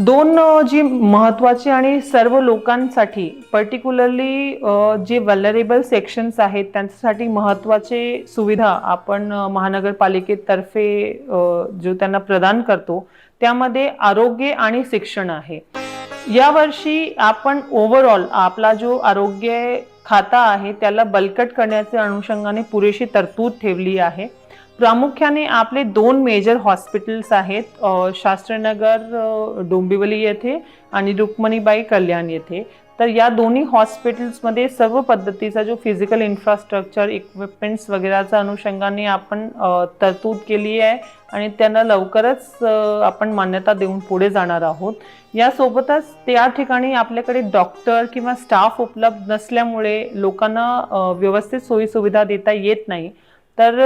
दोन जी महत्त्वाची आणि सर्व लोकांसाठी पर्टिक्युलरली जे वलरेबल सेक्शन्स आहेत त्यांच्यासाठी महत्त्वाचे सुविधा आपण महानगरपालिकेतर्फे जो त्यांना प्रदान करतो त्यामध्ये आरोग्य आणि शिक्षण आहे. यावर्षी आपण ओव्हरऑल आपला जो आरोग्य खाता आहे त्याला बलकट करण्याच्या अनुषंगाने पुरेशी तरतूद ठेवली आहे. प्रामुख्याने आपले दोन मेजर हॉस्पिटल्स आहेत शास्त्रीनगर शास्त्रनगर डोंबिवली येथे आणि रुक्मणीबाई कल्याण येथे. तर या दोन्ही हॉस्पिटल्समध्ये सर्व पद्धतीचा जो फिजिकल इन्फ्रास्ट्रक्चर इक्विपमेंट्स वगैरेच्या अनुषंगाने आपण तरतूद केली आहे आणि त्यांना लवकरच आपण मान्यता देऊन पुढे जाणार आहोत. यासोबतच त्या ठिकाणी आपल्याकडे डॉक्टर किंवा स्टाफ उपलब्ध नसल्यामुळे लोकांना व्यवस्थित सोयीसुविधा देता येत नाही. तर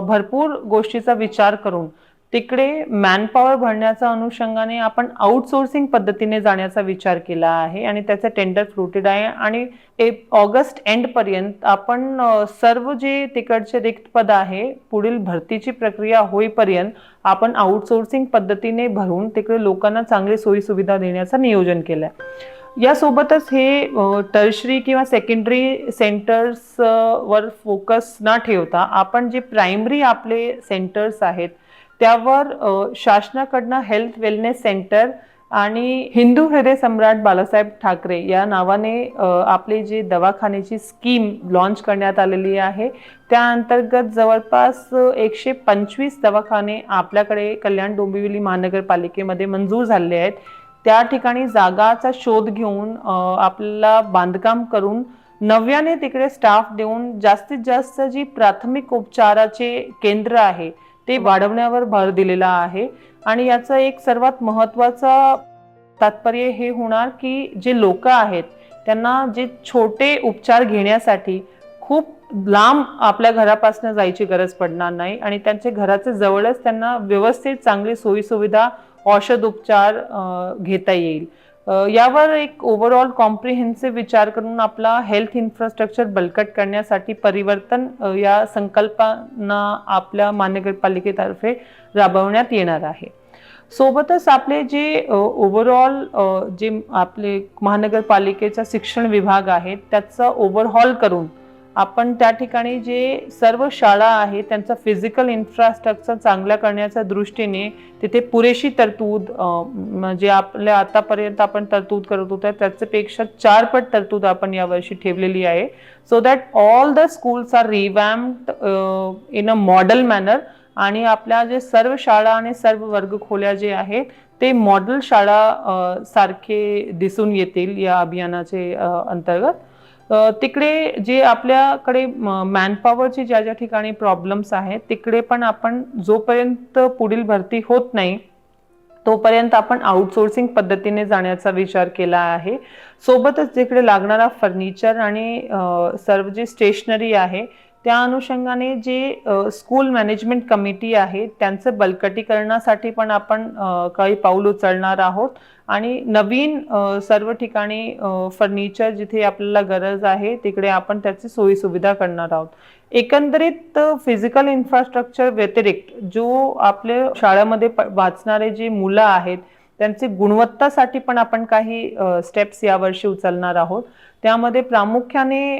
भरपूर गोष्टीचा विचार करून तिकडे मॅनपॉवर भरण्याच्या अनुषंगाने आपण आउटसोर्सिंग पद्धतीने जाण्याचा विचार केला आहे आणि त्याचं टेंडर फ्लुटेड आहे आणि ए ऑगस्ट एंडपर्यंत आपण सर्व जे तिकडचे रिक्त पद आहे पुढील भरतीची प्रक्रिया होईपर्यंत आपण आउटसोर्सिंग पद्धतीने भरून तिकडे लोकांना चांगली सोयीसुविधा देण्याचं नियोजन केलं आहे यासोबतच हे टर्शरी किंवा सेकंडरी सेंटर्स वर फोकस न ठेवता आपण जे प्रायमरी आपले सेंटर्स आहेत त्यावर शासनाकडनं हेल्थ वेलनेस सेंटर आणि हिंदू हृदय सम्राट बाळासाहेब ठाकरे या नावाने आपली जी दवाखान्याची स्कीम लॉन्च करण्यात आलेली आहे. त्या अंतर्गत जवळपास एकशे पंचवीस दवाखाने आपल्याकडे कल्याण डोंबिवली महानगरपालिकेमध्ये मंजूर झाले आहेत. त्या ठिकाणी जागाचा शोध घेऊन आपल्याला बांधकाम करून नव्याने तिकडे स्टाफ देऊन जास्तीत जास्त जी प्राथमिक उपचाराचे केंद्र आहे ते वाढवण्यावर भर दिलेला आहे. आणि याचं एक सर्वात महत्त्वाचा तात्पर्य हे होणार की जे लोक आहेत त्यांना जे छोटे उपचार घेण्यासाठी खूप लांब आपल्या घरापासून जायची गरज पडणार नाही आणि त्यांचे घराचे जवळच त्यांना व्यवस्थित चांगली सोयीसुविधा औषध उपचार घेता येईल. यावर एक ओव्हरऑल कॉम्प्रिहेन्सिव्ह विचार करून आपला हेल्थ इन्फ्रास्ट्रक्चर बलकट करण्यासाठी परिवर्तन या संकल्पना आपल्या महानगरपालिकेतर्फे राबवण्यात येणार आहे. सोबतच आपले जे ओव्हरऑल जे आपले महानगरपालिकेचा शिक्षण विभाग आहे त्याचा ओव्हरहॉल करून आपण त्या ठिकाणी जे सर्व शाळा आहे त्यांचा फिजिकल इन्फ्रास्ट्रक्चर चांगल्या करण्याच्या दृष्टीने तिथे पुरेशी तरतूद म्हणजे आपल्या आतापर्यंत आपण तरतूद करत होतो त्याच्यापेक्षा चारपट तरतूद आपण यावर्षी ठेवलेली आहे. So that all the schools are revamped in a model manner आणि आपल्या जे सर्व शाळा आणि सर्व वर्गखोल्या जे आहेत ते मॉडेल शाळा सारखे दिसून येतील या अभियानाचे अंतर्गत. तिकडे जे आपल्याकडे मॅनपॉवरचे ज्या ज्या ठिकाणी प्रॉब्लेम्स आहेत तिकडे पण आपण जोपर्यंत पुढील भरती होत नाही तोपर्यंत आपण आउटसोर्सिंग पद्धतीने जाण्याचा विचार केला आहे. सोबतच जिकडे लागणारा फर्निचर आणि सर्व जे स्टेशनरी आहे त्या अनुषंगाने जे स्कूल मॅनेजमेंट कमिटी आहे त्यांचं बलकटीकरणासाठी पण आपण काही पाऊल उचलणार आहोत. आणि नवीन सर्व ठिकाणी फर्निचर जिथे आपल्याला गरज आहे तिकडे आपण त्याची सोयीसुविधा करणार आहोत. एकंदरीत फिजिकल इन्फ्रास्ट्रक्चर व्यतिरिक्त जो आपल्या शाळेमध्ये वाचणारे जे मुलं आहेत त्यांची गुणवत्तासाठी पण आपण काही स्टेप्स यावर्षी उचलणार आहोत. त्यामध्ये प्रामुख्याने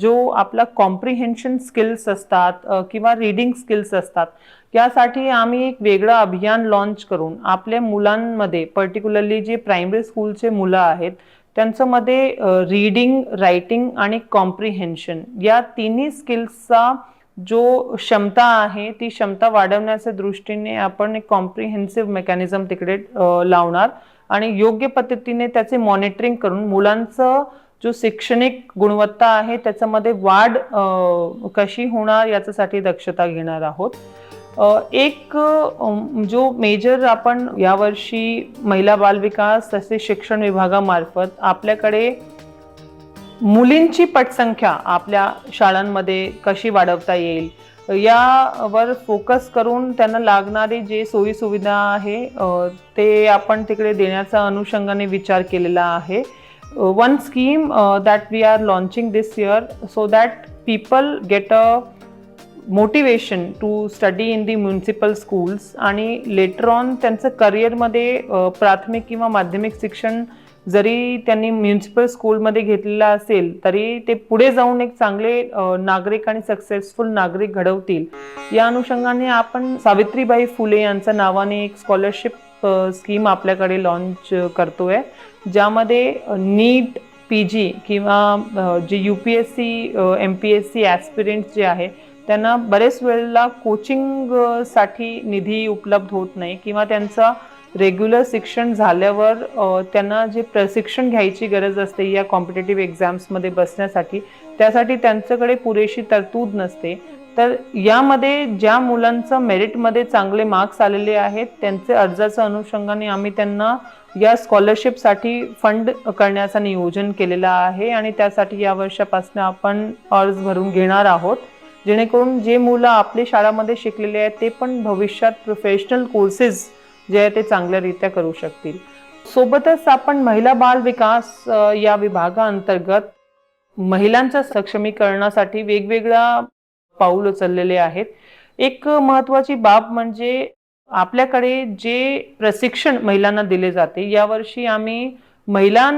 जो आपला कॉम्प्रिहेन्शन स्किल्स असतात किंवा रीडिंग स्किल्स असतात त्यासाठी आम्ही एक वेगळं अभियान लॉन्च करून आपल्या मुलांमध्ये पर्टिक्युलरली जे प्रायमरी स्कूलचे मुलं आहेत त्यांच्यामध्ये रीडिंग रायटिंग आणि कॉम्प्रिहेन्शन या तिन्ही स्किल्सचा जो क्षमता आहे ती क्षमता वाढवण्याच्या दृष्टीने आपण एक कॉम्प्रिहेन्सिव्ह मेकॅनिझम तिकडे लावणार. आणि योग्य पद्धतीने त्याचे मॉनिटरिंग करून मुलांचं जो शैक्षणिक गुणवत्ता आहे त्याच्यामध्ये वाढ कशी होणार याच्यासाठी दक्षता घेणार आहोत. एक जो मेजर आपण यावर्षी महिला बालविकास तसेच शिक्षण विभागामार्फत आपल्याकडे मुलींची पटसंख्या आपल्या शाळांमध्ये कशी वाढवता येईल यावर फोकस करून त्यांना लागणारी जे सोयीसुविधा आहे ते आपण तिकडे देण्याचा अनुषंगाने विचार केलेला आहे. One scheme that we are launching this year so that people get a motivation to study in the municipal schools आणि लेटर ऑन त्यांचं करिअरमध्ये प्राथमिक किंवा माध्यमिक शिक्षण जरी त्यांनी म्युन्सिपल स्कूलमध्ये घेतलेलं असेल तरी ते पुढे जाऊन एक चांगले नागरिक आणि सक्सेसफुल नागरिक घडवतील. या अनुषंगाने आपण सावित्रीबाई फुले यांच्या नावाने एक स्कॉलरशिप स्कीम आपल्याकडे लॉन्च करतोय ज्यामध्ये नीट पी जी किंवा जे U P S C M P S C aspirants जे आहे त्यांना बरेच वेळेला कोचिंगसाठी निधी उपलब्ध होत नाही किंवा त्यांचा रेग्युलर शिक्षण झाल्यावर त्यांना जे प्रशिक्षण घ्यायची गरज असते या कॉम्पिटेटिव्ह एक्झाम्समध्ये बसण्यासाठी त्यासाठी त्यांच्याकडे पुरेशी तरतूद नसते. तर यामध्ये ज्या मुलांचं मेरिटमध्ये चांगले मार्क्स आलेले आहेत त्यांचे अर्जाच्या अनुषंगाने आम्ही त्यांना या स्कॉलरशिपसाठी फंड करण्याचं नियोजन केलेलं आहे आणि त्यासाठी या वर्षापासून आपण अर्ज भरून घेणार आहोत. जेणेकरून जे मुलं आपली शाळामध्ये शिकलेले आहेत ते पण भविष्यात प्रोफेशनल कोर्सेस जे आहे ते चांगल्यारीत्या करू शकतील. सोबतच आपण महिला बाल विकास या विभागाअंतर्गत महिलांच्या सक्षमीकरणासाठी वेगवेगळ्या पाऊल उचललेले आहेत. एक महत्वाची बाब म्हणजे आपल्याकडे जे प्रशिक्षण महिलांना दिले जाते यावर्षी आम्ही महिला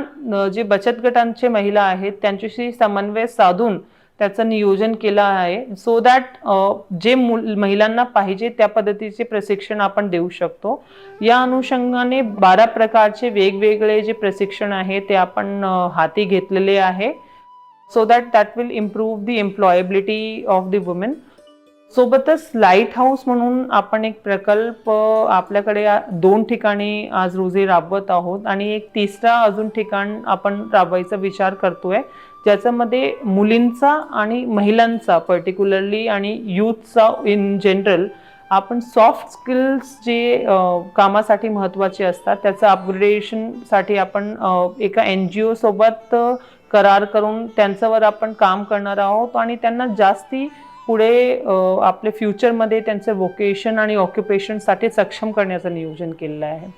जे बचत गटांचे महिला आहेत त्यांच्याशी समन्वय साधून त्याचं नियोजन केलं आहे. सो दॅट जे मुल महिलांना पाहिजे त्या पद्धतीचे प्रशिक्षण आपण देऊ शकतो. या अनुषंगाने बारा प्रकारचे वेगवेगळे जे प्रशिक्षण आहे ते आपण हाती घेतलेले आहे. So that that will improve the employability of the women सोबतच लाइट हाऊस म्हणून आपण एक प्रकल्प आपल्याकडे दोन ठिकाणी आज रोजी राबवत आहोत. आणि एक तिसरा अजून ठिकाण आपण राबवायचा विचार करतोय. ज्याच्यामध्ये मुलींचा आणि महिलांचा पर्टिक्युलरली आणि यूथचा इन जनरल आपण सॉफ्ट स्किल्स जे कामासाठी महत्त्वाचे असतात त्याचं अपग्रेडेशनसाठी आपण एका एन जी ओसोबत सोबत करार करून त्यांच्यावर आपण काम करणार आहोत आणि त्यांना जास्ती पुढे आपले फ्युचरमध्ये त्यांचं वोकेशन आणि ऑक्युपेशनसाठी सक्षम करण्याचं नियोजन केलेलं आहे.